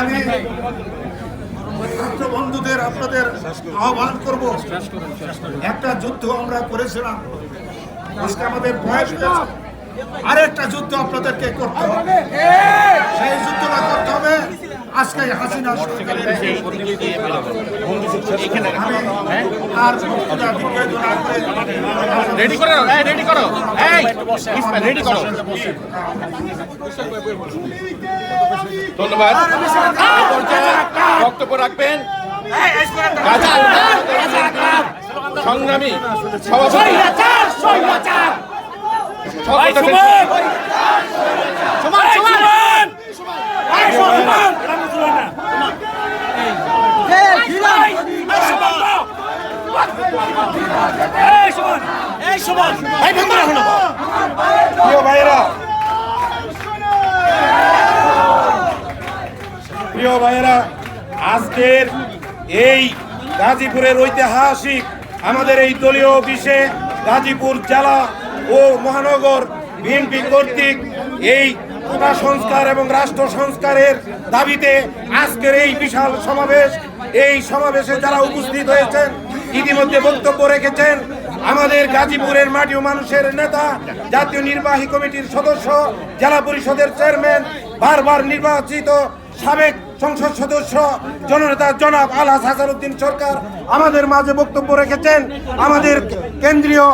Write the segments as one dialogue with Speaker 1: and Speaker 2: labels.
Speaker 1: আমি ছাত্রবন্ধুদের আপনাদের আহ্বান করব। একটা যুদ্ধ আমরা করেছিলাম। আজকে আমাদের বয়স হয়েছে। আরেকটা যুদ্ধ আপনাদেরকে করতে হবে। সেই যুদ্ধটা করতে হবে। আজকে হাসিনা সরকারের দীর্ঘায়িত না করে
Speaker 2: রেডি করো? রেডি করো। এই রেডি করো। ধন্যবাদ। বক্তব্য রাখবেন। সংগ্রামী সভাপতি।
Speaker 3: প্রিয় ভাইয়েরা। প্রিয় ভাইয়েরা আজকের এই গাজীপুরের ঐতিহাসিক আমাদের এই দলীয় অফিসে গাজীপুর জেলা ও মহানগর বিএনপি কর্তৃক এই কোটা সংস্কার এবং রাষ্ট্র সংস্কারের দাবিতে আজকের এই বিশাল সমাবেশ এই সমাবেশে যারা উপস্থিত হয়েছেন ইতিমধ্যে বক্তব্য রেখেছেন আমাদের গাজীপুরের মাটি ও মানুষের নেতা, জাতীয় নির্বাহী কমিটির সদস্য, জেলা পরিষদের চেয়ারম্যান, বারবার নির্বাচিত সাবেক সংসদ সদস্য, জননেতা জনাব আলহাস হাসানুদ্দিন সরকার আমাদের মাঝে বক্তব্য রেখেছেন আমাদের কেন্দ্রীয়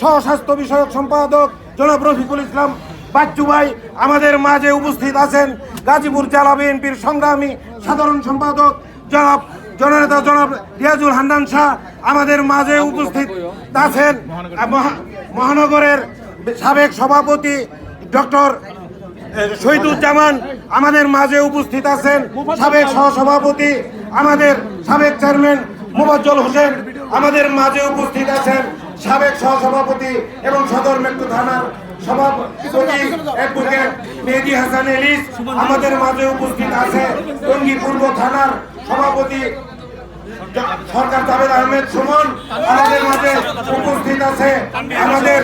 Speaker 3: স্বস্বাস্থ্য বিষয়ক সম্পাদক জনাব রফিকুল ইসলাম বাচ্চু ভাই আমাদের মাঝে উপস্থিত আছেন গাজীপুর জেলা বিএনপির সংগ্রামী সাধারণ সম্পাদক জনাব জননেতা জনাব রিয়াজুল হান্নান শাহ আমাদের মাঝে উপস্থিত আছেন। মহা- মহানগরের সাবেক সভাপতি ডক্টর শহীদুজ্জামান আমাদের মাঝে উপস্থিত আছেন। সাবেক সহসভাপতি আমাদের সাবেক চেয়ারম্যান মোবাজ্জল হোসেন আমাদের মাঝে উপস্থিত আছেন। সাবেক সহসভাপতি এবং সদর মেট্রো থানার মেহেদি হাসান এলিস আমাদের মাঝে উপস্থিত আছে। টঙ্গী পূর্ব থানার সভাপতি সরকার জাভেদ আহমেদ সুমন আমাদের মাঝে উপস্থিত আছে। আমাদের